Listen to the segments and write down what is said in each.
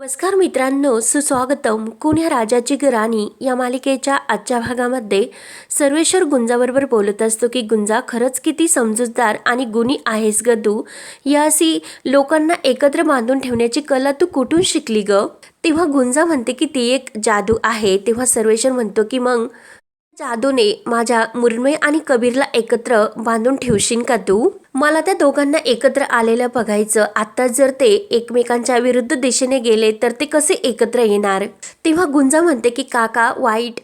नमस्कार मित्रांनो सुस्वागतम. कुण्या राजाची राणी या मालिकेच्या आजच्या भागामध्ये सर्वेश्वर गुंजाबरोबर बोलत असतो की गुंजा खरंच किती समजूतदार आणि गुणी आहेस ग तू? या अशी लोकांना एकत्र बांधून ठेवण्याची कला तू कुठून शिकली ग? तेव्हा गुंजा म्हणते की ती एक जादू आहे. तेव्हा सर्वेश्वर म्हणतो की मग जादूने माझ्या मुर्मे आणि कबीरला एकत्र बांधून ठेवशील का तू? मला त्या दोघांना एकत्र आलेलं बघायचं. आता जर ते एकमेकांच्या विरुद्ध दिशेने गेले तर ते कसे एकत्र येणार? तेव्हा गुंजा म्हणते की काका वाईट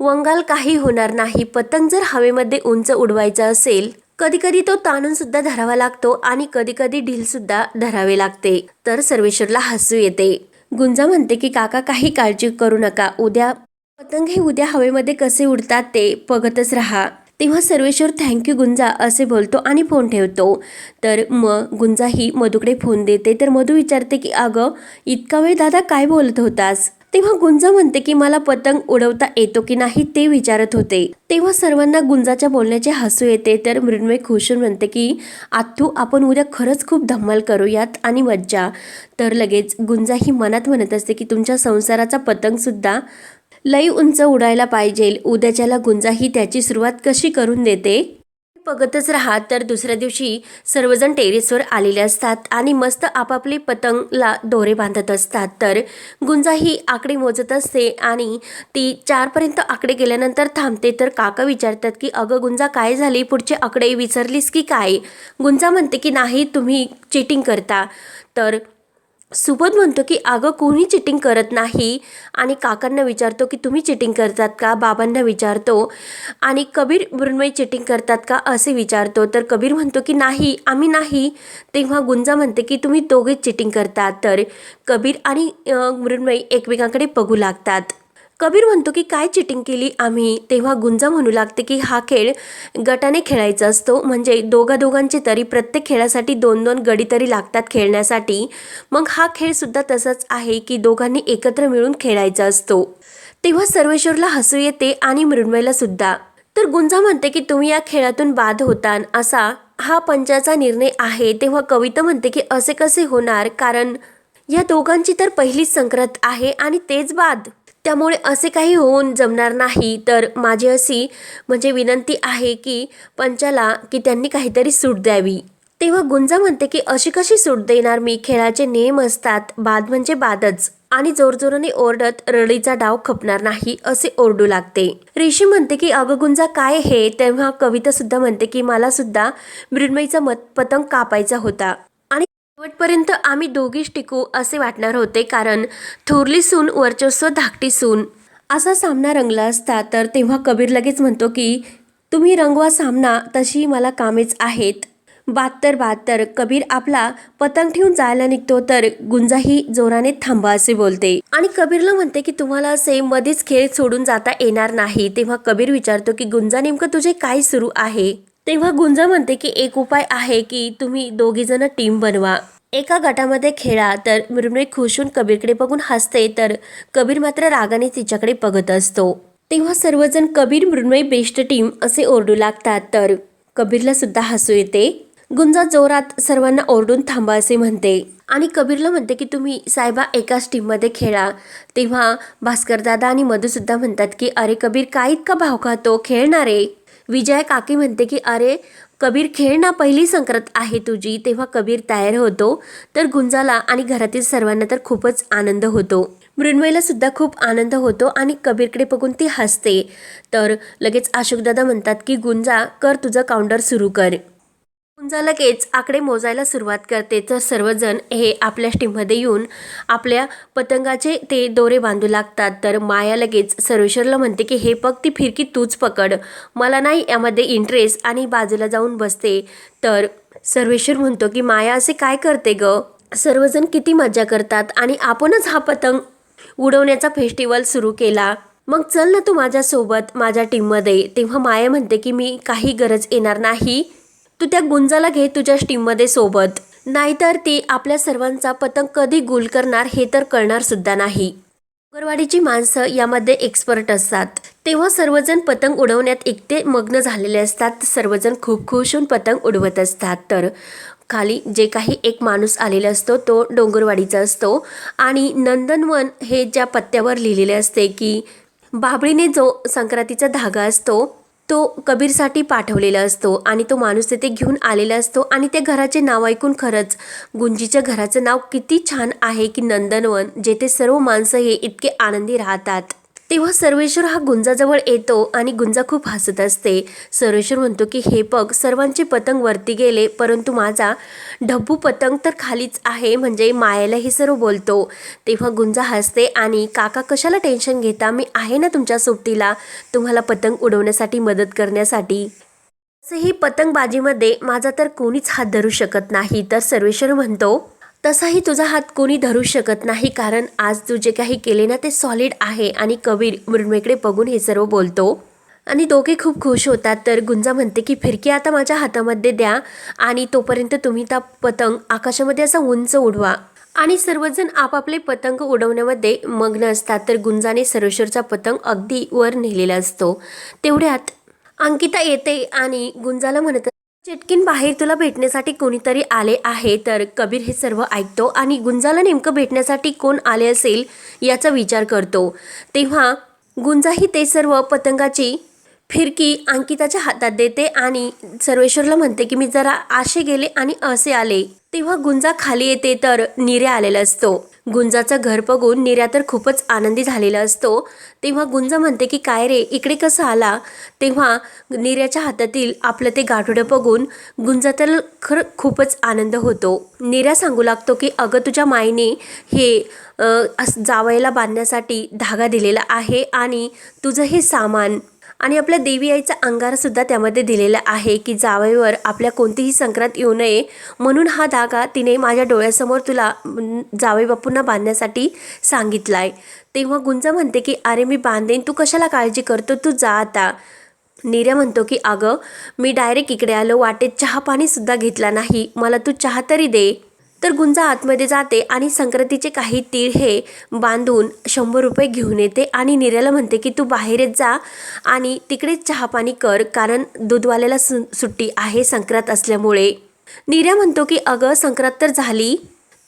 वंगाल काही होणार नाही. पतंग जर हवेमध्ये उंच उडवायचा असेल कधी कधी तो ताणून सुद्धा धरावा लागतो आणि कधी कधी ढील सुद्धा धरावे लागते. तर सर्वेश्वरला हसू येते. गुंजा म्हणते की काका काही काळजी करू नका. उद्या पतंग हे उद्या हवेमध्ये कसे उडतात ते बघतच राहा. तेव्हा सर्वेश्वर थँक्यू गुंजा असे बोलतो आणि फोन ठेवतो. तर मग गुंजा ही मधूकडे फोन देते. तर मधू विचारते की अगं इतका वेळ दादा काय बोलत होतास? तेव्हा गुंजा म्हणते की मला पतंग उडवता येतो की नाही ते विचारत होते. तेव्हा सर्वांना गुंजाच्या बोलण्याचे हसू येते. तर मृण्मय खुशून म्हणते की आत्तू आपण उद्या खरंच खूप धम्मल करूयात आणि मज्जा. तर लगेच गुंजा ही मनात म्हणत असते की तुमच्या संसाराचा पतंगसुद्धा लई उंच उडायला पाहिजे. उद्याच्याला गुंजा ही त्याची सुरुवात कशी करून देते? बघतच राहा तर दुसऱ्या दिवशी सर्वजण टेरेसवर आलेले असतात आणि मस्त आपापले पतंगला दोरे बांधत असतात. तर गुंजा ही आकडे मोजत असते आणि ती चारपर्यंत आकडे गेल्यानंतर थांबते. तर काका विचारतात की अगं गुंजा काय झाली? पुढचे आकडे विसरलीस की काय? गुंजा म्हणते की नाही तुम्ही चिटिंग करता. तर सुबोध म्हणतो की अगं कोणी चिटिंग करत नाही. आणि काकांना विचारतो की तुम्ही चिटिंग करतात का? बाबांना विचारतो. आणि कबीर मृण्मयी चिटिंग करतात का? असे विचारतो. तर कबीर म्हणतो की नाही आम्ही नाही. तेव्हा गुंजा म्हणते की तुम्ही दोघेच चिटिंग करतात तर कबीर आणि मृण्मयी एकमेकांकडे बघू लागतात. कबीर म्हणतो की काय चिटिंग केली आम्ही तेव्हा गुंजा म्हणू लागते की हा खेळ गटाने खेळायचा असतो. म्हणजे दोघा दोघांचे तरी प्रत्येक खेळासाठी दोन दोन गडी तरी लागतात खेळण्यासाठी. मग हा खेळसुद्धा तसाच आहे की दोघांनी एकत्र मिळून खेळायचा असतो. तेव्हा सर्वेश्वरला हसू येते आणि मृण्मयला सुद्धा. तर गुंजा म्हणते की तुम्ही या खेळातून बाद होता असा हा पंचाचा निर्णय आहे. तेव्हा कविता म्हणते की असे कसे होणार? कारण या दोघांची तर पहिलीच संक्रांत आहे आणि तेच बाद. त्यामुळे असे काही होऊन जमणार नाही. तर माझी अशी म्हणजे विनंती आहे की पंचाला की त्यांनी काहीतरी सूट द्यावी. तेव्हा गुंजा म्हणते की अशी कशी सूट देणार मी? खेळाचे नियम असतात बाद म्हणजे बादच. आणि जोरजोराने ओरडत रडीचा डाव खपणार नाही असे ओरडू लागते. ऋषी म्हणते की अगं गुंजा काय हे? तेव्हा कविता सुद्धा म्हणते की मला सुद्धा मृण्मयीचा मत पतंग कापायचा होता. शेवटपर्यंत आम्ही दोघीच टिकू असे वाटणार होते कारण थोरली सून वर्चस्व धाकटी सून. असा सामना रंगला असता तर तेव्हा कबीर लगेच म्हणतो की तुम्ही रंगवा सामना तशी मला कामेच आहेत. बहात्तर बहात्तर कबीर आपला पतंग ठेवून जायला निघतो तर गुंजाही जोराने थांबा असे बोलते. आणि कबीरला म्हणते की तुम्हाला असे मध्येच खेळ सोडून जाता येणार नाही. तेव्हा कबीर विचारतो की गुंजा नेमकं तुझे काय सुरू आहे? तेव्हा गुंजा म्हणते की एक उपाय आहे की तुम्ही दोघीजण टीम बनवा. एका गटामध्ये खेळा तर मृण्मय खुशून कबीरकडे बघून हसते तर कबीर मात्र रागाने तिच्याकडे बघत असतो. तेव्हा सर्वजण कबीर मृण्मयी बेस्ट टीम असे ओरडू लागतात तर कबीरला सुद्धा हसू येते. गुंजा जोरात सर्वांना ओरडून थांबा असे म्हणते आणि कबीरला म्हणते की तुम्ही साहेबा एकाच टीममध्ये खेळा. तेव्हा भास्कर दादा आणि मधुसुद्धा म्हणतात की अरे कबीर काय इतका भाव खातो खेळणारे विजय काकी म्हणते की अरे कबीर खेळ ना पहिली संक्रांत आहे तुझी तेव्हा कबीर तयार होतो तर गुंजाला आणि घरातील सर्वांना तर खूपच आनंद होतो. मृण्मयीला सुद्धा खूप आनंद होतो आणि कबीरकडे बघून ती हसते. तर लगेच अशोकदादा म्हणतात की गुंजा कर तुझं काउंटर सुरू कर. समजा लगेच आकडे मोजायला सुरुवात करते. तर सर्वजण हे आपल्या टीममध्ये येऊन आपल्या पतंगाचे ते दोरे बांधू लागतात. तर माया लगेच सर्वेश्वरला म्हणते की हे पग ती फिरकी तूच पकड. मला नाही यामध्ये इंटरेस्ट आणि बाजूला जाऊन बसते. तर सर्वेश्वर म्हणतो की माया असे काय करते ग? सर्वजण किती मजा करतात आणि आपणच हा पतंग उडवण्याचा फेस्टिवल सुरू केला. मग चल ना तू माझ्यासोबत माझ्या टीममध्ये तेव्हा माया म्हणते की मी काही गरज येणार नाही. तू त्या गुंजाला घे तुझ्या स्टीममध्ये सोबत. नाहीतर ती आपल्या सर्वांचा पतंग कधी गुल करणार हे तर कळणार सुद्धा नाही. डोंगरवाडीची माणसं यामध्ये एक्सपर्ट असतात. तेव्हा सर्वजण पतंग उडवण्यात एकटे मग्न झालेले असतात. सर्वजण खूप खुश होऊन पतंग उडवत असतात. तर खाली जे काही एक माणूस आलेला असतो तो डोंगरवाडीचा असतो. आणि नंदनवन हे ज्या पत्त्यावर लिहिलेले असते की बाबळीने जो संक्रांतीचा धागा असतो तो कबीरसाठी पाठवलेला असतो आणि तो माणूस तिथे घेऊन आलेला असतो आणि त्या घराचे नाव ऐकून खरंच गुंजीच्या घराचं नाव किती छान आहे की नंदनवन जेथे सर्व माणसं हे इतके आनंदी राहतात. तेव्हा सर्वेश्वर हा गुंजाजवळ येतो आणि गुंजा खूप हसत असते. सर्वेश्वर म्हणतो की हे पग सर्वांचे पतंग वरती गेले परंतु माझा ढब्बू पतंग तर खालीच आहे म्हणजे मायाला हे सर्व बोलतो. तेव्हा गुंजा हसते आणि काका कशाला टेन्शन घेता? मी आहे ना तुमच्या सोबतीला. तुम्हाला पतंग उडवण्यासाठी मदत करण्यासाठी. तसेही पतंगबाजीमध्ये माझा तर कोणीच हात धरू शकत नाही तर सर्वेश्वर म्हणतो तसाही तुझा हात कोणी धरू शकत नाही कारण आज तू जे काही केले ना ते सॉलिड आहे आणि कबीर मृण्मेकडे बघून हे सर्व बोलतो. आणि दोघे खूप खुश होतात तर गुंजा म्हणते की फिरकी आता माझ्या हातामध्ये द्या आणि तोपर्यंत तुम्ही त्या पतंग आकाशामध्ये असा उंच उडवा. आणि सर्वजण आपापले पतंग उडवण्यामध्ये मग्न असतात तर गुंजाने सर्वेश्वरचा पतंग अगदी वर नेलेला असतो. तेवढ्यात अंकिता येते आणि गुंजाला म्हणत चेटकीन बाहेर तुला भेटण्यासाठी कोणीतरी आले आहे तर कबीर हे सर्व ऐकतो आणि गुंजाला नेमकं भेटण्यासाठी कोण आले असेल याचा विचार करतो. तेव्हा गुंजाही ते सर्व पतंगाची फिरकी अंकिताच्या हातात देते आणि सर्वेश्वरला म्हणते की मी जरा आशे गेले आणि असे आले. तेव्हा गुंजा खाली येते तर निर्या आलेला असतो. गुंजाचं घर बघून निर्या तर खूपच आनंदी झालेला असतो. तेव्हा गुंजा म्हणते की काय रे इकडे कसं आला? तेव्हा निर्याच्या हातातील आपलं ते गाठोडं बघून गुंजा तर खरं खूपच आनंद होतो. निर्या सांगू लागतो की अगं तुझ्या माईने हे जावयाला बांधण्यासाठी धागा दिलेला आहे आणि तुझं हे सामान आणि आपल्या देवी आईचा अंगारसुद्धा त्यामध्ये दिलेला आहे की जावेवर आपल्या कोणतीही संक्रांत येऊ नये. म्हणून हा धागा तिने माझ्या डोळ्यासमोर तुला जावे जावई बापूंना बांधण्यासाठी आहे तेव्हा गुंजा म्हणते की अरे मी बांधेन. तू कशाला काळजी करतो? तू जा आता. निर्या म्हणतो की अगं मी डायरेक्ट इकडे आलो. वाटेत चहा पाणीसुद्धा घेतला नाही. मला तू चहा तरी दे. तर गुंजा आतमध्ये जाते आणि संक्रांतीचे काही तीळ हे बांधून शंभर रुपये घेऊन येते. आणि निर्याला म्हणते की तू बाहेरच जा आणि तिकडेच चहापाणी कर कारण दूधवाल्याला सु सुट्टी आहे संक्रांत असल्यामुळे. निर्या म्हणतो की अगं संक्रांत तर झाली.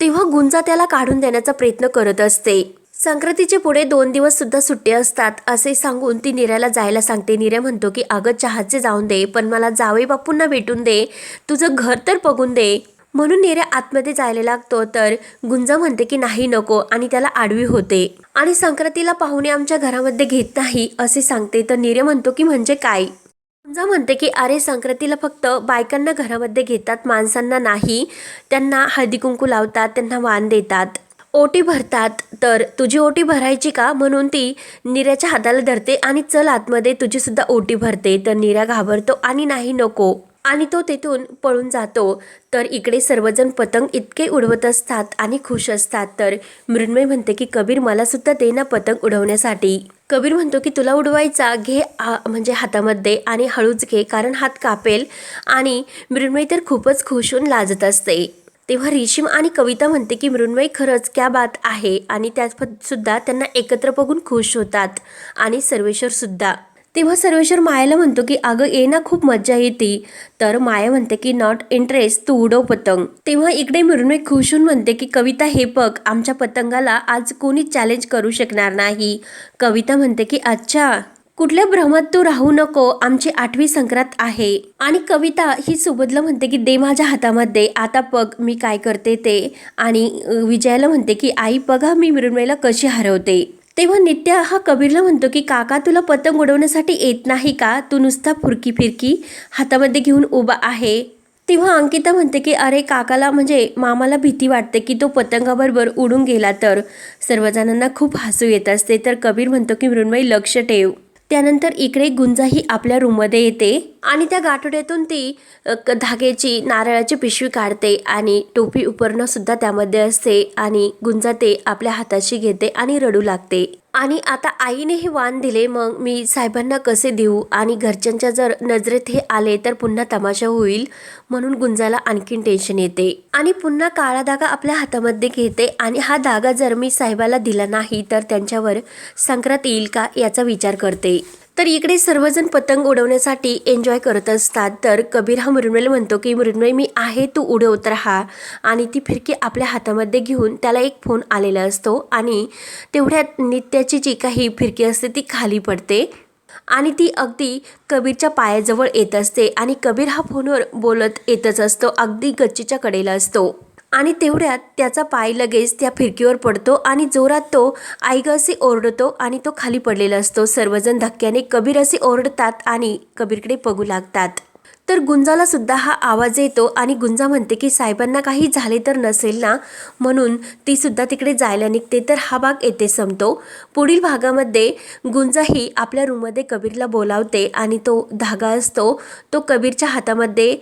तेव्हा गुंजा त्याला काढून देण्याचा प्रयत्न करत असते. संक्रांतीचे पुढे दोन दिवस सुद्धा सुट्टे असतात असे सांगून ती निर्याला जायला सांगते. निर्या म्हणतो की अगं चहाचे जाऊन दे पण मला जावे बापूंना भेटून दे. तुझं घर तर बघून दे. म्हणून निर्या आतमध्ये जायला लागतो तर गुंजा म्हणते की नाही नको आणि त्याला आडवी होते. आणि संक्रांतीला पाहुणे आमच्या घरामध्ये घेत नाही असे सांगते. तर निर्या म्हणतो की म्हणजे काय? गुंजा म्हणते की अरे संक्रांतीला फक्त बायकांना घरामध्ये घेतात माणसांना नाही. त्यांना हळदी कुंकू लावतात त्यांना वाण देतात. ओटी भरतात. तर तुझी ओटी भरायची का? म्हणून ती निऱ्याच्या हाताला धरते आणि चल आतमध्ये तुझीसुद्धा ओटी भरते. तर निऱ्या घाबरतो आणि नाही नको. आणि तो तेथून पळून जातो. तर इकडे सर्वजण पतंग इतके उडवत असतात आणि खुश असतात. तर मृण्मय म्हणते की कबीर मला सुद्धा दे ना पतंग उडवण्यासाठी. कबीर म्हणतो की तुला उडवायचा घे आ- म्हणजे हातामध्ये आणि हळूच घे कारण हात कापेल आणि मृण्मय तर खूपच खुश होऊन लाजत असते. तेव्हा रिशीम आणि कविता म्हणते की मृण्मय खरंच क्या बात आहे. आणि त्यात सुद्धा त्यांना एकत्र बघून खुश होतात आणि सर्वेश्वर सुद्धा. तेव्हा सर्वेश्वर मायाला म्हणतो की अगं ये ना खूप मज्जा येते. तर माया म्हणते की नॉट इंटरेस्ट तू उडव पतंग. तेव्हा इकडे मृण्मय खुश होऊन म्हणते की कविता हे बघ आमच्या पतंगाला आज कोणीच चॅलेंज करू शकणार नाही. कविता म्हणते की अच्छा कुठल्या भ्रमात तू राहू नको आमची आठवी संक्रांत आहे. आणि कविता ही सुबोधला म्हणते की दे माझ्या हातामध्ये आता बघ मी काय करते ते. आणि विजयाला म्हणते की आई बघा मी मृण्मयला कशी हरवते. तेव्हा नित्या हा कबीरला म्हणतो की काका तुला पतंग उडवण्यासाठी येत नाही का? तू नुसता फुरकी फिरकी हातामध्ये घेऊन उभा आहे. तेव्हा अंकिता म्हणते की अरे काकाला म्हणजे मामाला भीती वाटते की तो पतंगाबरोबर उडून गेला तर. सर्वजणांना खूप हसू येत असते तर कबीर म्हणतो की मृण्मयी लक्ष ठेव. त्यानंतर इकडे गुंजाही आपल्या रूममध्ये येते. आणि त्या गाठोड्यातून ती क- धाग्याची नारळाची पिशवी काढते आणि टोपी उपरणंसुद्धा त्यामध्ये असते आणि गुंजा ते आपल्या हाताशी घेते आणि रडू लागते. आणि आता आईने हे वाण दिले मग मी साहेबांना कसे देऊ? आणि घरच्यांच्या जर नजरेत हे आले तर पुन्हा तमाशा होईल म्हणून गुंजाला आणखीन टेन्शन येते. आणि पुन्हा काळा धागा आपल्या हातामध्ये घेते आणि हा धागा जर मी साहेबाला दिला नाही तर त्यांच्यावर संक्रांत येईल का याचा विचार करते. तर इकडे सर्वजण पतंग उडवण्यासाठी एन्जॉय करत असतात. तर कबीर हा मृण्मय म्हणतो की मृण्मय मी आहे तू उडवत राहा आणि ती फिरकी आपल्या हातामध्ये घेऊन त्याला एक फोन आलेला असतो आणि तेवढ्यात नित्याची जी काही फिरकी असते ती खाली पडते आणि ती अगदी कबीरच्या पायाजवळ येत असते आणि कबीर हा फोनवर बोलत येतच असतो अगदी गच्चीच्या कडेला असतो. आणि तेवढ्यात त्याचा पाय लगेच त्या फिरकीवर पडतो आणि जोरात तो आईग असे ओरडतो आणि तो खाली पडलेला असतो. सर्वजण धक्क्याने कबीर असे ओरडतात आणि कबीरकडे बघू लागतात. तर गुंजाला सुद्धा हा आवाज येतो आणि गुंजा म्हणते की साहेबांना काही झाले तर नसेल ना? म्हणून ती सुद्धा तिकडे जायला निघते. तर हा भाग येथे संपतो. पुढील भागामध्ये गुंजा ही आपल्या रूममध्ये कबीरला बोलावते आणि तो धागा असतो. तो कबीरच्या हातामध्ये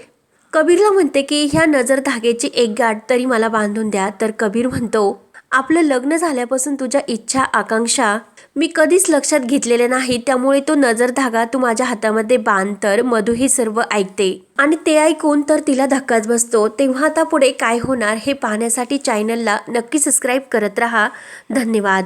कबीरला म्हणते की ह्या नजर धागेची एक गाठ तरी मला बांधून द्या तर कबीर म्हणतो आपलं लग्न झाल्यापासून तुझ्या इच्छा आकांक्षा मी कधीच लक्षात घेतलेल्या नाही त्यामुळे तो नजर धागा तू माझ्या हातामध्ये बांध तर मधू हे सर्व ऐकते. आणि ते ऐकून तर तिला धक्काच बसतो. तेव्हा आता पुढे काय होणार हे पाहण्यासाठी चॅनलला नक्की सबस्क्राईब करत राहा. धन्यवाद.